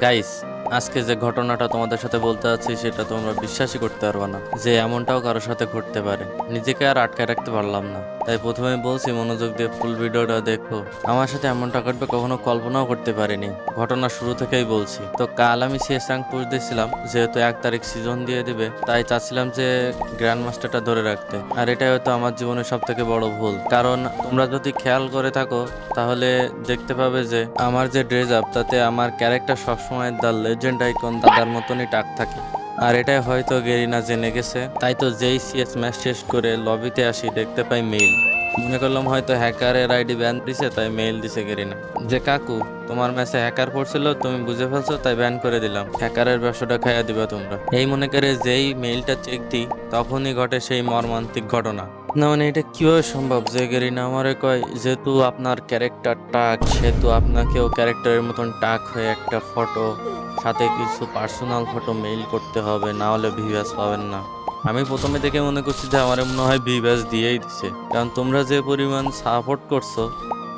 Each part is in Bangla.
গাইস আজকে যে ঘটনাটা তোমাদের সাথে বলতে যাচ্ছি সেটা তোমরা বিশ্বাসই করতে পারবে না যে এমনটাও কারোর সাথে ঘটতে পারে। নিজেকে আর আটকায় রাখতে পারলাম না। তাই প্রথমে বলছি মনোযোগ দিয়ে ফুল ভিডিওটা দেখো। আমার সাথে এমনটা ঘটবে কখনো কল্পনাও করতে পারিনি। ঘটনা শুরু থেকেই বলছি। তো কাল আমি সিএসরাংপুর দিয়েছিলাম, যেহেতু এক তারিখ সিজন দিয়ে দিবে, তাই চাচ্ছিলাম যে গ্র্যান্ড মাস্টারটা ধরে রাখতে। আর এটাই হয়তো আমার জীবনের সব থেকে বড় ভুল। কারণ তোমরা যদি খেয়াল করে থাকো, তাহলে দেখতে পাবে যে আমার যে ড্রেস আপ তাতে আমার ক্যারেক্টার সবসময় দ্য লেজেন্ড আইকন দাদার মতনই টাক থাকে। আর এটাই হয়তো গেরিনা জেনে গেছে। তাই তো যেই সিএস ম্যাচ শেষ করে লবিতে আসি, দেখতে পাই মেইল মনে করলাম হয়তো হ্যাকারের আইডি ব্যান দিছে, তাই মেইল দিছে গেরিনা। যে কাকু, তোমার ম্যাচে হ্যাকার পড়ছিল, তুমি বুঝে ফেলছো, তাই ব্যান করে দিলাম। হ্যাকারের ব্যবসাটা খাইয়া দিবা তোমরা। এই মনে করে যেই মেইলটা চেক দিই, তখনই ঘটে সেই মর্মান্তিক ঘটনা। না মানে এটা কীভাবে সম্ভব? যে গেরিনা আমারে কয়, যেহেতু আপনার ক্যারেক্টার টাক, সেহেতু আপনাকেও ক্যারেক্টারের মতন টাক হয়ে একটা ফটো সাথে কিছু পার্সোনাল ফটো মেইল করতে হবে, না হলে ভিউয়ার্স পাবেন না। আমি প্রথমে থেকে মনে করছি যে আমার মনে হয় ভিউয়ার্স দিয়েই দিছে। কারণ তোমরা যে পরিমাণ সাপোর্ট করছ,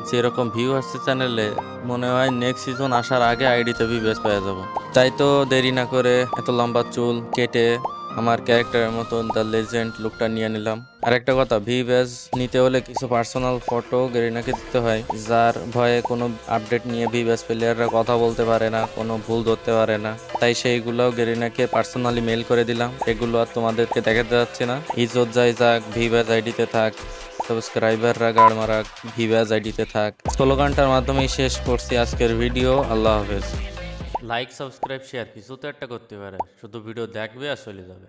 যেরকম ভিউ আসছে চ্যানেলে মনে হয় নেক্সট সিজন আসার আগে আইডিতে ভিউয়ার্স পেয়ে যাব। তাই তো দেরি না করে এত লম্বা চুল কেটে আমার ক্যারেক্টারের মতন দ্য লেজেন্ড লুকটা নিয়ে নিলাম। আর একটা কথা ভি ব্যাজ নিতে হলে কিছু পার্সোনাল ফটো গেরিনাকে দিতে হয়, যার ভয়ে কোনো আপডেট নিয়ে ভি ব্যাজ প্লেয়াররা কথা বলতে পারে না, কোনো ভুল ধরতে পারে না। তাই সেইগুলোও গেরিনাকে পার্সোনালি মেল করে দিলাম, এগুলো আর তোমাদেরকে দেখাতে যাচ্ছে না। ইজত যাই যাক ভি ব্যাজ আইডিতে থাক সাবস্ক্রাইবাররা গাড় মারাক ভি ব্যাজ আইডিতে থাক। স্লোগানটার মাধ্যমেই শেষ করছি আজকের ভিডিও আল্লাহ হাফেজ। লাইক সাবস্ক্রাইব শেয়ার কিছু তো একটা করতে পারে, শুধু ভিডিও দেখবে আর চলে যাবে।